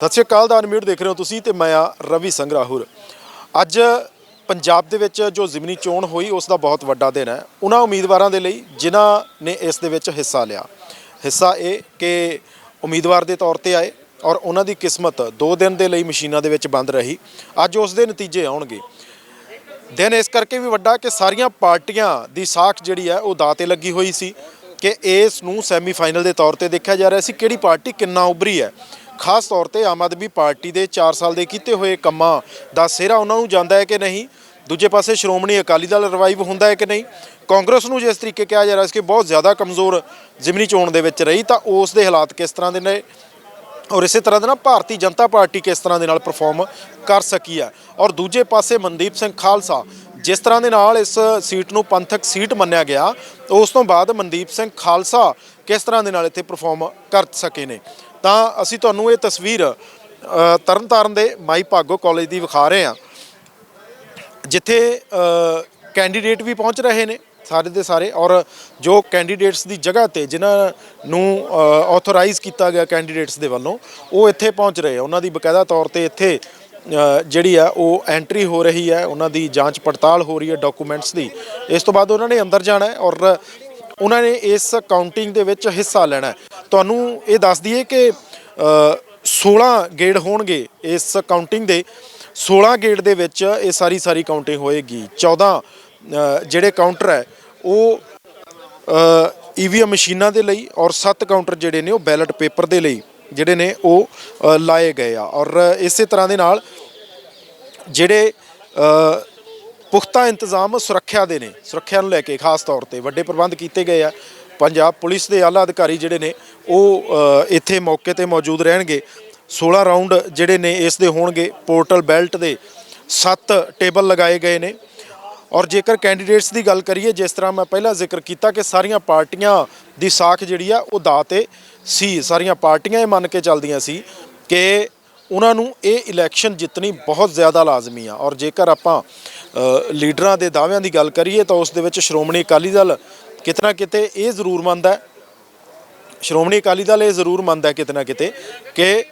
ਸਤਿ ਸ਼੍ਰੀ ਅਕਾਲ ਦਾ ਅਨਮਿਊਟ ਦੇਖ ਰਹੇ ਹੋ ਤੁਸੀਂ ਤੇ ਮੈਂ ਆ ਰਵੀ ਸੰਗਰਾਹੁਰ। ਅੱਜ ਪੰਜਾਬ ਦੇ ਵਿੱਚ ਜੋ ਜ਼ਿਮਨੀ ਚੋਣ ਹੋਈ, ਉਸ ਦਾ ਬਹੁਤ ਵੱਡਾ ਦਿਨ ਹੈ। ਉਹਨਾਂ ਉਮੀਦਵਾਰਾਂ ਦੇ ਲਈ ਜਿਨ੍ਹਾਂ ਨੇ ਇਸ ਦੇ ਵਿੱਚ ਹਿੱਸਾ ਲਿਆ। ਹਿੱਸਾ ਇਹ ਕਿ ਉਮੀਦਵਾਰ ਦੇ ਤੌਰ ਤੇ ਆਏ ਔਰ ਉਹਨਾਂ ਦੀ ਕਿਸਮਤ 2 ਦਿਨ ਦੇ ਲਈ ਮਸ਼ੀਨਾਂ ਦੇ ਵਿੱਚ ਬੰਦ ਰਹੀ। ਅੱਜ ਉਸ ਦੇ ਨਤੀਜੇ ਆਉਣਗੇ। ਦਿਨ ਇਸ ਕਰਕੇ ਵੀ ਵੱਡਾ ਕਿ ਸਾਰੀਆਂ ਪਾਰਟੀਆਂ ਦੀ ਸਾਖ ਜਿਹੜੀ ਹੈ, ਉਹ ਦਾਅ ਤੇ ਲੱਗੀ ਹੋਈ ਸੀ ਕਿ ਇਸ ਨੂੰ ਸੈਮੀਫਾਈਨਲ ਦੇ ਤੌਰ ਤੇ ਦੇਖਿਆ ਜਾ ਰਿਹਾ ਸੀ। ਕਿਹੜੀ ਪਾਰਟੀ ਕਿੰਨਾ ਉਭਰੀ ਹੈ। ਖਾਸ ਤੌਰ ਤੇ ਆਮ ਆਦਮੀ ਪਾਰਟੀ ਦੇ 4 ਸਾਲ ਦੇ ਕੀਤੇ ਹੋਏ ਕੰਮਾਂ ਦਾ ਸਿਹਰਾ ਉਹਨਾਂ ਨੂੰ ਜਾਂਦਾ ਹੈ ਕਿ ਨਹੀਂ? ਦੂਜੇ ਪਾਸੇ ਸ਼੍ਰੋਮਣੀ ਅਕਾਲੀ ਦਲ ਰਿਵਾਈਵ ਹੁੰਦਾ ਹੈ ਕਿ ਨਹੀਂ? ਕਾਂਗਰਸ ਨੂੰ ਜਿਸ ਤਰੀਕੇ ਕਿਹਾ ਜਾ ਰਿਹਾ ਸੀ ਕਿ ਬਹੁਤ ਜ਼ਿਆਦਾ ਕਮਜ਼ੋਰ ਜ਼ਿਮਨੀ ਚੋਣ ਦੇ ਵਿੱਚ ਰਹੀ, ਤਾਂ ਉਸ ਦੇ ਹਾਲਾਤ ਕਿਸ ਤਰ੍ਹਾਂ ਦੇ ਨੇ? ਔਰ ਇਸੇ ਤਰ੍ਹਾਂ ਦੇ ਨਾਲ ਭਾਰਤੀ ਜਨਤਾ ਪਾਰਟੀ ਕਿਸ ਤਰ੍ਹਾਂ ਦੇ ਨਾਲ ਪਰਫਾਰਮ ਕਰ ਸਕੀ ਹੈ? ਔਰ ਦੂਜੇ ਪਾਸੇ ਮਨਦੀਪ ਸਿੰਘ ਖਾਲਸਾ, ਜਿਸ ਤਰ੍ਹਾਂ ਦੇ ਨਾਲ ਇਸ ਸੀਟ ਨੂੰ ਪੰਥਕ ਸੀਟ ਮੰਨਿਆ ਗਿਆ, ਉਸ ਤੋਂ ਬਾਅਦ ਮਨਦੀਪ ਸਿੰਘ ਖਾਲਸਾ ਕਿਸ ਤਰ੍ਹਾਂ ਦੇ ਨਾਲ ਇੱਥੇ ਪਰਫਾਰਮ ਕਰ ਸਕੇ ਨੇ? ਤਾਂ ਅਸੀਂ ਤੁਹਾਨੂੰ ਇਹ ਤਸਵੀਰ ਤਰਨਤਾਰਨ ਦੇ ਮਾਈ ਭਾਗੋ ਕਾਲਜ ਦੀ ਵਿਖਾ ਰਹੇ ਹਾਂ। ਜਿੱਥੇ ਕੈਂਡੀਡੇਟ ਵੀ ਪਹੁੰਚ ਰਹੇ ਨੇ ਸਾਰੇ ਦੇ ਸਾਰੇ ਔਰ ਜੋ ਕੈਂਡੀਡੇਟਸ ਦੀ ਜਗ੍ਹਾ ਤੇ ਜਿਨ੍ਹਾਂ ਨੂੰ ਆਥੋਰਾਈਜ਼ ਕੀਤਾ ਗਿਆ ਕੈਂਡੀਡੇਟਸ ਦੇ ਵੱਲੋਂ, ਉਹ ਇੱਥੇ ਪਹੁੰਚ ਰਹੇ ਆ। ਉਹਨਾਂ ਦੀ ਬਕਾਇਦਾ ਤੌਰ ਤੇ ਇੱਥੇ ਜਿਹੜੀ ਆ, ਉਹ ਐਂਟਰੀ ਹੋ ਰਹੀ ਹੈ ਉਹਨਾਂ ਦੀ ਜਾਂਚ ਪੜਤਾਲ ਹੋ ਰਹੀ ਹੈ ਡਾਕੂਮੈਂਟਸ ਦੀ। ਇਸ ਤੋਂ ਬਾਅਦ ਉਹਨਾਂ ਨੇ ਅੰਦਰ ਜਾਣਾ ਹੈ ਔਰ ਉਹਨਾਂ ਨੇ ਇਸ ਕਾਊਂਟਿੰਗ ਦੇ ਵਿੱਚ ਹਿੱਸਾ ਲੈਣਾ ਹੈ। ਤੁਹਾਨੂੰ ਇਹ ਦੱਸ ਦਈਏ ਕਿ ਅ, 16 ਗੇੜ ਹੋਣਗੇ ਇਸ ਕਾਊਂਟਿੰਗ ਦੇ। 16 ਗੇੜ ਦੇ ਵਿੱਚ ਇਹ ਸਾਰੀ ਸਾਰੀ ਕਾਊਂਟਿੰਗ ਹੋਏਗੀ। 14 ਜਿਹੜੇ ਕਾਊਂਟਰ ਹੈ ਉਹ ਈਵੀਐਮ ਮਸ਼ੀਨਾਂ ਦੇ ਲਈ ਔਰ 7 ਕਾਊਂਟਰ ਜਿਹੜੇ ਨੇ ਉਹ ਬੈਲਟ ਪੇਪਰ ਦੇ ਲਈ ਜਿਹੜੇ ਨੇ ਉਹ ਲਾਏ ਗਏ ਆ। ਔਰ ਇਸੇ ਤਰ੍ਹਾਂ ਦੇ ਨਾਲ ਜਿਹੜੇ ਪੁਖਤਾ ਇੰਤਜ਼ਾਮ ਸੁਰੱਖਿਆ ਦੇ ਨੇ ਸੁਰੱਖਿਆ ਨੂੰ ਲੈ ਕੇ ਖਾਸ ਤੌਰ ਤੇ ਵੱਡੇ ਪ੍ਰਬੰਧ ਕੀਤੇ ਗਏ ਆ। ਪੰਜਾਬ ਪੁਲਿਸ ਦੇ ਆਲਾ ਅਧਿਕਾਰੀ ਜਿਹੜੇ ਨੇ, ਉਹ ਇੱਥੇ ਮੌਕੇ ਤੇ ਮੌਜੂਦ ਰਹਿਣਗੇ। 16 ਰਾਉਂਡ ਜਿਹੜੇ ਨੇ, ਇਸ ਦੇ ਹੋਣਗੇ। ਪੋਰਟਲ ਬੈਲਟ ਦੇ 7 ਟੇਬਲ ਲਗਾਏ ਗਏ ਨੇ। ਔਰ ਜੇਕਰ ਕੈਂਡੀਡੇਟਸ ਦੀ ਗੱਲ ਕਰੀਏ, ਜਿਸ ਤਰ੍ਹਾਂ ਮੈਂ ਪਹਿਲਾਂ ਜ਼ਿਕਰ ਕੀਤਾ ਕਿ ਸਾਰੀਆਂ ਪਾਰਟੀਆਂ ਦੀ ਸਾਖ ਜਿਹੜੀ ਆ, ਉਹ ਦਾ ਤੇ ਸੀ। ਸਾਰੀਆਂ ਪਾਰਟੀਆਂ ਇਹ ਮੰਨ ਕੇ ਚੱਲਦੀਆਂ ਸੀ ਕਿ ਉਹਨਾਂ ਨੂੰ ਇਹ ਇਲੈਕਸ਼ਨ ਜਿੱਤਣੀ ਬਹੁਤ ਜ਼ਿਆਦਾ ਲਾਜ਼ਮੀ ਆ। ਔਰ ਜੇਕਰ ਆਪਾਂ ਲੀਡਰਾਂ ਦੇ ਦਾਅਵਿਆਂ ਦੀ ਗੱਲ ਕਰੀਏ, ਤਾਂ ਉਸ ਦੇ ਵਿੱਚ ਸ਼੍ਰੋਮਣੀ ਅਕਾਲੀ ਦਲ ਕਿਤਨਾ ਕਿਤੇ ਇਹ ਜ਼ਰੂਰ ਮੰਨਦਾ ਹੈ। ਸ਼੍ਰੋਮਣੀ ਅਕਾਲੀ ਦਲ ਇਹ ਜ਼ਰੂਰ ਮੰਨਦਾ ਹੈ ਕਿਤੇ ਨਾ ਕਿਤੇ ਕਿ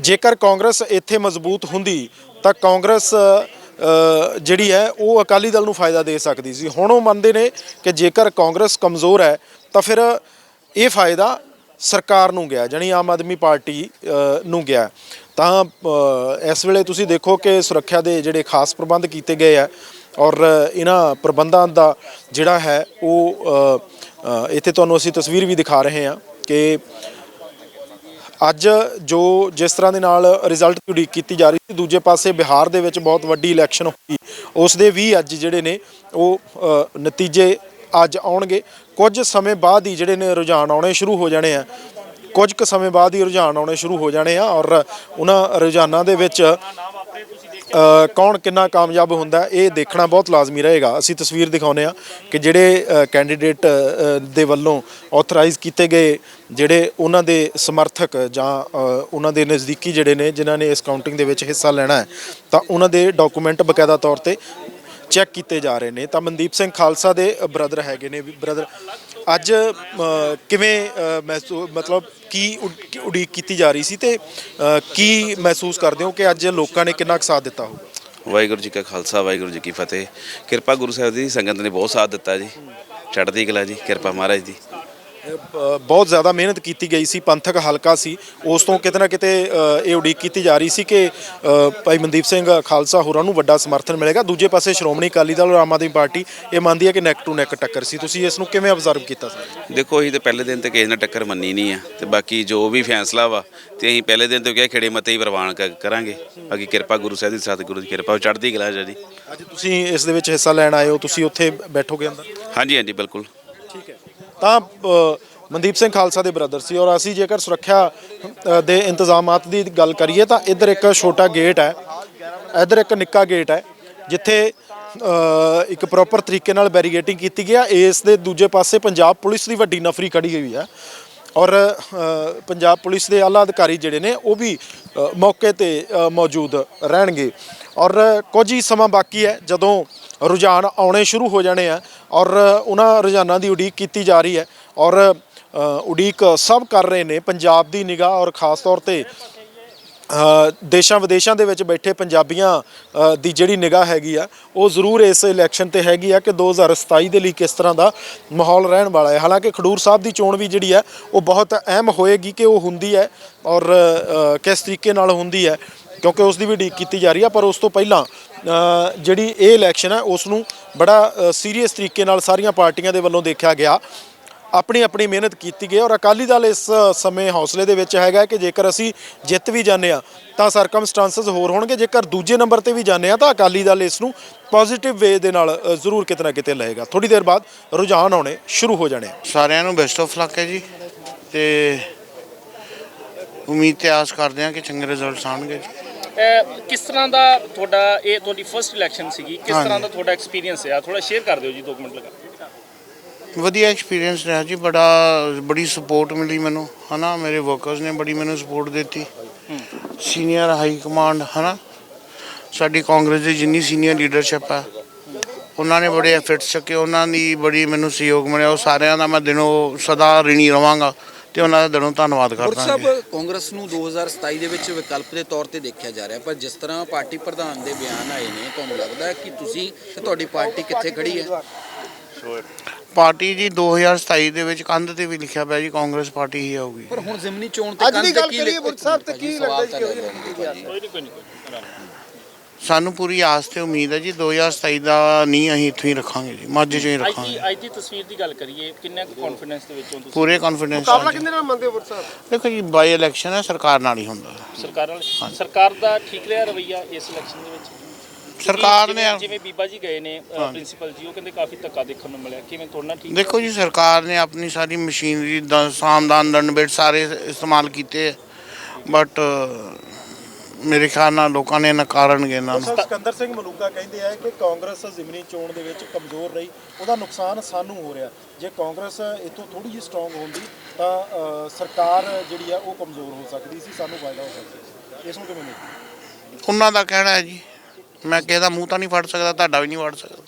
ਜੇਕਰ ਕਾਂਗਰਸ ਇੱਥੇ ਮਜ਼ਬੂਤ ਹੁੰਦੀ ਤਾਂ ਕਾਂਗਰਸ ਜਿਹੜੀ ਹੈ ਉਹ ਅਕਾਲੀ ਦਲ ਨੂੰ ਫਾਇਦਾ ਦੇ ਸਕਦੀ ਸੀ। ਹੁਣ ਉਹ ਮੰਨਦੇ ਨੇ ਕਿ ਜੇਕਰ ਕਾਂਗਰਸ ਕਮਜ਼ੋਰ ਹੈ ਤਾਂ ਫਿਰ ਇਹ ਫਾਇਦਾ ਸਰਕਾਰ ਨੂੰ ਗਿਆ, ਜਾਣੀ ਆਮ ਆਦਮੀ ਪਾਰਟੀ ਨੂੰ ਗਿਆ। ਤਾਂ ਇਸ ਵੇਲੇ ਤੁਸੀਂ ਦੇਖੋ ਕਿ ਸੁਰੱਖਿਆ ਦੇ ਜਿਹੜੇ ਖਾਸ ਪ੍ਰਬੰਧ ਕੀਤੇ ਗਏ ਆ ਔਰ ਇਹਨਾਂ ਪ੍ਰਬੰਧਾਂ ਦਾ ਜਿਹੜਾ ਹੈ ਉਹ ਇੱਥੇ ਤੁਹਾਨੂੰ ਅਸੀਂ ਤਸਵੀਰ ਵੀ ਦਿਖਾ ਰਹੇ ਹਾਂ ਕਿ ਅੱਜ ਜੋ ਜਿਸ ਤਰ੍ਹਾਂ ਦੇ ਨਾਲ ਰਿਜ਼ਲਟ ਦੀ ਉਡੀਕ ਕੀਤੀ ਜਾ ਰਹੀ ਸੀ, ਦੂਜੇ ਪਾਸੇ ਬਿਹਾਰ ਦੇ ਵਿੱਚ ਬਹੁਤ ਵੱਡੀ ਇਲੈਕਸ਼ਨ ਹੋਈ। ਉਸ ਦੇ ਵੀ ਅੱਜ ਜਿਹੜੇ ਨੇ ਉਹ ਨਤੀਜੇ ਅੱਜ ਆਉਣਗੇ। ਕੁਝ ਸਮੇਂ ਬਾਅਦ ਹੀ ਜਿਹੜੇ ਨੇ ਰੁਝਾਨ ਆਉਣੇ ਸ਼ੁਰੂ ਹੋ ਜਾਣੇ ਆ। ਕੁਝ ਕੁ ਸਮੇਂ ਬਾਅਦ ਹੀ ਰੁਝਾਨ ਆਉਣੇ ਸ਼ੁਰੂ ਹੋ ਜਾਣੇ ਆ ਔਰ ਉਹਨਾਂ ਰੁਝਾਨਾਂ ਦੇ ਵਿੱਚ ਕੌਣ ਕਿੰਨਾ ਕਾਮਯਾਬ ਹੁੰਦਾ ਇਹ ਦੇਖਣਾ ਬਹੁਤ ਲਾਜ਼ਮੀ ਰਹੇਗਾ। ਅਸੀਂ ਤਸਵੀਰ ਦਿਖਾਉਂਦੇ ਆ ਕਿ ਜਿਹੜੇ ਕੈਂਡੀਡੇਟ ਦੇ ਵੱਲੋਂ ਆਥੋਰਾਈਜ਼ ਕੀਤੇ ਗਏ ਜਿਹੜੇ ਉਹਨਾਂ ਦੇ ਸਮਰਥਕ ਜਾਂ ਉਹਨਾਂ ਦੇ ਨਜ਼ਦੀਕੀ ਜਿਹੜੇ ਨੇ, ਜਿਨ੍ਹਾਂ ਨੇ ਇਸ ਕਾਊਂਟਿੰਗ ਦੇ ਵਿੱਚ ਹਿੱਸਾ ਲੈਣਾ ਹੈ, ਤਾਂ ਉਹਨਾਂ ਦੇ ਡਾਕੂਮੈਂਟ ਬਕਾਇਦਾ ਤੌਰ ਤੇ ਚੈੱਕ ਕੀਤੇ ਜਾ ਰਹੇ ਨੇ ਤਾਂ ਮਨਦੀਪ ਸਿੰਘ ਖਾਲਸਾ ਦੇ ਬ੍ਰਦਰ ਹੈਗੇ ਨੇ ਬ੍ਰਦਰ। ਅੱਜ ਕਿਵੇਂ ਅ, ਮਹਿਸੂਸ ਮਤਲਬ ਕੀ ਉਡੀਕ ਕੀਤੀ ਜਾ ਰਹੀ ਸੀ ਤੇ ਕੀ ਮਹਿਸੂਸ ਕਰਦੇ ਹੋ ਕਿ ਅੱਜ ਲੋਕਾਂ ਨੇ ਕਿੰਨਾ ਕੁ ਸਾਥ ਦਿੱਤਾ ਹੋ ਵਾਹਿਗੁਰੂ ਜੀ ਕਾ ਖਾਲਸਾ ਵਾਹਿਗੁਰੂ ਜੀ ਕੀ ਫਤਿਹ। ਕਿਰਪਾ ਗੁਰੂ ਸਾਹਿਬ ਦੀ ਸੰਗਤ ਨੇ ਬਹੁਤ ਸਾਥ ਦਿੱਤਾ ਜੀ। ਚੜ੍ਹਦੀ ਕਲਾ ਜੀ ਕਿਰਪਾ ਮਹਾਰਾਜ ਦੀ। ਬਹੁਤ ਜ਼ਿਆਦਾ ਮਿਹਨਤ ਕੀਤੀ ਗਈ ਸੀ ਪੰਥਕ ਹਲਕਾ ਸੀ। ਉਸ ਤੋਂ ਕਿਤੇ ਨਾ ਕਿਤੇ ਇਹ ਉਡੀਕ ਕੀਤੀ ਜਾ ਰਹੀ ਸੀ ਕਿ ਭਾਈ ਮਨਦੀਪ ਸਿੰਘ ਖਾਲਸਾ ਹੋਰਾਂ ਨੂੰ ਵੱਡਾ ਸਮਰਥਨ ਮਿਲੇਗਾ। ਦੂਜੇ ਪਾਸੇ ਸ਼੍ਰੋਮਣੀ ਅਕਾਲੀ ਦਲ ਔਰ ਆਮ ਆਦਮੀ ਪਾਰਟੀ ਇਹ ਮੰਨਦੀ ਹੈ ਕਿ ਨੈਕ ਟੂ ਨੈਕ ਟੱਕਰ ਸੀ। ਤੁਸੀਂ ਇਸ ਨੂੰ ਕਿਵੇਂ ਅਬਜ਼ਰਵ ਕੀਤਾ ਸੀ ਦੇਖੋ ਅਸੀਂ ਤੇ ਪਹਿਲੇ ਦਿਨ ਤੇ ਕਿਸੇ ਨਾਲ ਟੱਕਰ ਮੰਨੀ ਨਹੀਂ ਆ। ਤੇ ਬਾਕੀ ਜੋ ਵੀ ਫੈਸਲਾ ਵਾ ਤੇ ਅਸੀਂ ਪਹਿਲੇ ਦਿਨ ਤੋਂ ਕਿਹਾ ਖੇੜੇ ਮਤੇ ਹੀ ਪ੍ਰਵਾਨ ਕਰਾਂਗੇ। ਬਾਕੀ ਕਿਰਪਾ ਗੁਰੂ ਸਾਹਿਬ ਦੀ ਸਤਿਗੁਰੂ ਦੀ ਕਿਰਪਾ ਚੜ੍ਹਦੀ ਕਲਾ ਜੀ। ਅੱਜ ਤੁਸੀਂ ਇਸ ਦੇ ਵਿੱਚ ਹਿੱਸਾ ਲੈਣ ਆਏ ਹੋ ਤੁਸੀਂ ਉੱਥੇ ਬੈਠੋਗੇ ਅੰਦਰ? ਹਾਂਜੀ ਹਾਂਜੀ ਬਿਲਕੁਲ। ਠੀਕ ਹੈ। ਤਾਂ ਮਨਦੀਪ ਸਿੰਘ ਖਾਲਸਾ ਦੇ ਬ੍ਰਦਰ ਸੀ ਔਰ ਅਸੀਂ ਜੇਕਰ ਸੁਰੱਖਿਆ ਦੇ ਇੰਤਜ਼ਾਮਾਤ ਦੀ ਗੱਲ ਕਰੀਏ ਤਾਂ ਇੱਧਰ ਇੱਕ ਛੋਟਾ ਗੇਟ ਹੈ, ਇੱਧਰ ਇੱਕ ਨਿੱਕਾ ਗੇਟ ਹੈ, ਜਿੱਥੇ ਇੱਕ ਪ੍ਰੋਪਰ ਤਰੀਕੇ ਨਾਲ ਬੈਰੀਗੇਟਿੰਗ ਕੀਤੀ ਗਿਆ ਇਸ ਦੇ ਦੂਜੇ ਪਾਸੇ ਪੰਜਾਬ ਪੁਲਿਸ ਦੀ ਵੱਡੀ ਨਫਰੀ ਖੜੀ ਹੋਈ ਹੈ। ਔਰ ਪੰਜਾਬ ਪੁਲਿਸ ਦੇ ਆਲਾ ਅਧਿਕਾਰੀ ਜਿਹੜੇ ਨੇ, ਉਹ ਵੀ ਮੌਕੇ ਤੇ ਮੌਜੂਦ ਰਹਿਣਗੇ। ਔਰ ਕੁਝ ਹੀ ਸਮਾਂ ਬਾਕੀ ਹੈ, ਜਦੋਂ ਰੁਝਾਨ ਆਉਣੇ ਸ਼ੁਰੂ ਹੋ ਜਾਣੇ ਆ, ਔਰ ਉਹਨਾਂ ਰੁਝਾਨਾਂ ਦੀ ਉਡੀਕ ਕੀਤੀ ਜਾ ਰਹੀ ਹੈ। ਔਰ ਉਡੀਕ ਸਭ ਕਰ ਰਹੇ ਨੇ, ਪੰਜਾਬ ਦੀ ਨਿਗਾਹ ਔਰ ਖਾਸ ਤੌਰ ਤੇ ਦੇਸ਼ਾਂ ਵਿਦੇਸ਼ਾਂ ਦੇ ਵਿੱਚ ਬੈਠੇ ਪੰਜਾਬੀਆਂ ਦੀ ਜਿਹੜੀ ਨਿਗਾਹ ਹੈਗੀ ਆ, ਉਹ ਜ਼ਰੂਰ ਇਸ ਇਲੈਕਸ਼ਨ ਤੇ ਹੈਗੀ ਆ ਕਿ 2027 ਦੇ ਲਈ ਕਿਸ ਤਰ੍ਹਾਂ ਦਾ ਮਾਹੌਲ ਰਹਿਣ ਵਾਲਾ ਹੈ। ਹਾਲਾਂਕਿ ਖਡੂਰ ਸਾਹਿਬ ਦੀ ਚੋਣ ਵੀ ਜਿਹੜੀ ਹੈ ਉਹ ਬਹੁਤ ਅਹਿਮ ਹੋਏਗੀ ਕਿ ਉਹ ਹੁੰਦੀ ਹੈ ਔਰ ਕਿਸ ਤਰੀਕੇ ਨਾਲ ਹੁੰਦੀ ਹੈ, ਕਿਉਂਕਿ ਉਸ ਦੀ ਵੀ ਉਡੀਕ ਕੀਤੀ ਜਾ ਰਹੀ ਆ, ਪਰ ਉਸ ਤੋਂ ਪਹਿਲਾਂ ਜਿਹੜੀ ਇਹ ਇਲੈਕਸ਼ਨ ਹੈ, ਉਸ ਨੂੰ ਬੜਾ ਸੀਰੀਅਸ ਤਰੀਕੇ ਨਾਲ ਸਾਰੀਆਂ ਪਾਰਟੀਆਂ ਦੇ ਵੱਲੋਂ ਦੇਖਿਆ ਗਿਆ। ਆਪਣੀ ਆਪਣੀ ਮਿਹਨਤ ਕੀਤੀ ਗਈ ਔਰ ਅਕਾਲੀ ਦਲ ਇਸ ਸਮੇਂ ਹੌਸਲੇ ਦੇ ਵਿੱਚ ਹੈਗਾ ਕਿ ਜੇਕਰ ਅਸੀਂ ਜਿੱਤ ਵੀ ਜਾਂਦੇ ਆ ਤਾਂ ਸਰਕਮਸਟੈਂਸਸ ਹੋਰ ਹੋਣਗੇ। ਜੇਕਰ ਦੂਜੇ ਨੰਬਰ ਤੇ ਵੀ ਜਾਂਦੇ ਆ ਤਾਂ ਅਕਾਲੀ ਦਲ ਇਸ ਨੂੰ ਪੋਜ਼ਿਟਿਵ ਵੇ ਦੇ ਨਾਲ ਜ਼ਰੂਰ ਕਿਤੇ ਨਾ ਕਿਤੇ ਲਏਗਾ। ਥੋੜੀ ਦੇਰ ਬਾਅਦ ਰੁਝਾਨ ਆਉਣੇ ਸ਼ੁਰੂ ਹੋ ਜਾਣੇ ਸਾਰਿਆਂ ਨੂੰ ਬੈਸਟ ਆਫ ਲੱਕ ਹੈ ਜੀ। ਤੇ ਉਮੀਦ ਤੇ ਆਸ ਕਰਦੇ ਹਾਂ ਕਿ ਚੰਗੇ ਰਿਜ਼ਲਟਸ ਆਉਣਗੇ ਜੀ। ਕਿਸ ਤਰ੍ਹਾਂ ਦਾ ਤੁਹਾਡਾ ਇਹ ਤੁਹਾਡੀ ਫਰਸਟ ਇਲੈਕਸ਼ਨ ਸੀਗੀ? ਕਿਸ। ਤਰ੍ਹਾਂ ਦਾ ਤੁਹਾਡਾ ਐਕਸਪੀਰੀਅੰਸ ਰਿਹਾ? ਥੋੜਾ ਸ਼ੇਅਰ ਕਰ ਦਿਓ ਜੀ 2 ਮਿੰਟ ਲਗਾ। ਵਧੀਆ ਐਕਸਪੀਰੀਅੰਸ ਰਿਹਾ ਜੀ ਬੜਾ ਬੜੀ ਸਪੋਰਟ ਮਿਲੀ ਮੈਨੂੰ ਹਨਾ? ਮੇਰੇ ਵਰਕਰਸ ਨੇ ਬੜੀ ਮੈਨੂੰ ਸਪੋਰਟ ਦਿੱਤੀ। ਸੀਨੀਅਰ ਹਾਈ ਕਮਾਂਡ ਹਨਾ? ਸਾਡੀ ਕਾਂਗਰਸ ਦੀ ਜਿੰਨੀ ਸੀਨੀਅਰ ਲੀਡਰਸ਼ਿਪ ਹੈ ਉਹਨਾਂ ਨੇ ਬੜੇ ਐਫਰਟਸ ਚੱਕੇ ਉਹਨਾਂ ਦੀ ਬੜੀ ਮੈਨੂੰ ਸਹਿਯੋਗ ਮਿਲਿਆ। ਉਹ ਸਾਰਿਆਂ ਦਾ ਮੈਂ ਦਿਨੋਂ ਸਦਾ ਰਿਣੀ ਰਵਾਂਗਾ ਤੇ ਉਹਨਾਂ ਦਾ ਦਿਨੋਂ ਧੰਨਵਾਦ ਕਰਦਾ ਸਾਹਿਬ ਕਾਂਗਰਸ ਨੂੰ 2027 ਦੇ ਵਿੱਚ ਵਿਕਲਪ ਦੇ ਤੌਰ ਤੇ ਦੇਖਿਆ ਜਾ ਰਿਹਾ ਪਰ ਜਿਸ ਤਰ੍ਹਾਂ ਪਾਰਟੀ ਪ੍ਰਧਾਨ ਦੇ ਬਿਆਨ ਆਏ ਨੇ ਤੁਹਾਨੂੰ ਲੱਗਦਾ ਹੈ ਕਿ ਤੁਸੀਂ ਤੇ ਤੁਹਾਡੀ ਪਾਰਟੀ ਕਿੱਥੇ ਖੜੀ ਹੈ? ਪਾਰਟੀ ਜੀ 2027 ਦੇ ਵਿੱਚ ਕੰਧ ਤੇ ਵੀ ਲਿਖਿਆ ਪਿਆ ਜੀ ਕਾਂਗਰਸ ਪਾਰਟੀ ਹੀ ਆਊਗੀ। ਪਰ ਹੁਣ ਜ਼ਿਮਨੀ ਚੋਣ ਤੇ ਕੰਨ ਤੇ ਕੀ ਕਰੀਏ ਗੁਰ ਸਾਹਿਬ ਤੇ ਕੀ ਲੱਗਦਾ ਜੀ ਸਾਨੂੰ ਪੂਰੀ ਆਸ ਤੇ ਉਮੀਦ ਹੈ ਜੀ 2027 ਦਾ ਨਹੀਂ ਅਸੀਂ ਇੱਥੋਂ ਹੀ ਰੱਖਾਂਗੇ ਜੀ ਮਾਝੇ ਚੋਂ ਹੀ ਅੱਜ ਦੀ ਰੱਖਾਂਗੇ। ਅੱਜ ਦੀ ਤਸਵੀਰ ਦੀ ਗੱਲ ਕਰੀਏ ਕਿੰਨਾ ਕੁ ਕੌਨਫੀਡੈਂਸ ਦੇ ਵਿੱਚ ਹੋ ਤੁਸੀਂ ਪੂਰੇ ਕੌਨਫੀਡੈਂਸ ਮੁਕਾਬਲਾ ਕਿੰਨੇ ਨਾਲ ਮੰਨਦੇ ਹੋ ਸਾਹਿਬ? ਦੇਖੋ ਜੀ ਬਾਈ ਇਲੈਕਸ਼ਨ ਹੈ ਸਰਕਾਰ ਨਾਲ ਹੀ ਹੁੰਦਾ। ਸਰਕਾਰ ਵਾਲੇ ਸਰਕਾਰ ਦਾ ਠੀਕ ਰਿਹਾ ਰਵਈਆ ਇਸ ਇਲੈਕਸ਼ਨ ਦੇ ਵਿੱਚ? ਸਰਕਾਰ ਨੇ ਜਿਵੇਂ ਬੀਬਾ ਜੀ ਗਏ ਨੇ ਪ੍ਰਿੰਸੀਪਲ ਜੀ ਉਹ ਕਹਿੰਦੇ ਕਾਫੀ ਧੱਕਾ ਦੇਖਣ ਨੂੰ ਮਿਲਿਆ। ਕਿਵੇਂ ਤੋੜਨਾ ਠੀਕ ਦੇਖੋ ਜੀ ਸਰਕਾਰ ਨੇ ਆਪਣੀ ਸਾਰੀ ਮਸ਼ੀਨਰੀ ਦਾ ਸਾਮਦਾਨ ਦੰਡਬੇਟ ਸਾਰੇ ਇਸਤੇਮਾਲ ਕੀਤੇ ਬਟ ਮੇਰੇ ਖਿਆਲ ਨਾਲ ਲੋਕਾਂ ਨੇ ਨਕਾਰਨਗੇ ਇਹਨਾਂ ਨੂੰ। ਸਿਕੰਦਰ ਸਿੰਘ ਮਲੂਕਾ ਕਹਿੰਦੇ ਆ ਕਿ ਕਾਂਗਰਸ ਜ਼ਿਮਨੀ ਚੋਣ ਦੇ ਵਿੱਚ ਕਮਜ਼ੋਰ ਰਹੀ। ਉਹਦਾ ਨੁਕਸਾਨ ਸਾਨੂੰ ਹੋ ਰਿਹਾ। ਜੇ ਕਾਂਗਰਸ ਇਥੋਂ ਥੋੜੀ ਜਿਹੀ ਸਟਰੋਂਗ ਹੁੰਦੀ ਤਾਂ ਅ, ਸਰਕਾਰ ਜਿਹੜੀ ਆ ਉਹ ਕਮਜ਼ੋਰ ਹੋ ਸਕਦੀ ਸੀ ਸਾਨੂੰ ਫਾਇਦਾ ਹੋ ਸਕਦਾ ਸੀ। ਇਸ ਨੂੰ ਕਿਵੇਂ ਦੇਖਦੇ ਉਹਨਾਂ ਦਾ ਕਹਿਣਾ ਹੈ ਜੀ। ਮੈਂ ਕਿਸੇ ਦਾ ਮੂੰਹ ਤਾਂ ਨਹੀਂ ਫੜ ਸਕਦਾ ਤੁਹਾਡਾ ਵੀ ਨਹੀਂ ਫੜ ਸਕਦਾ।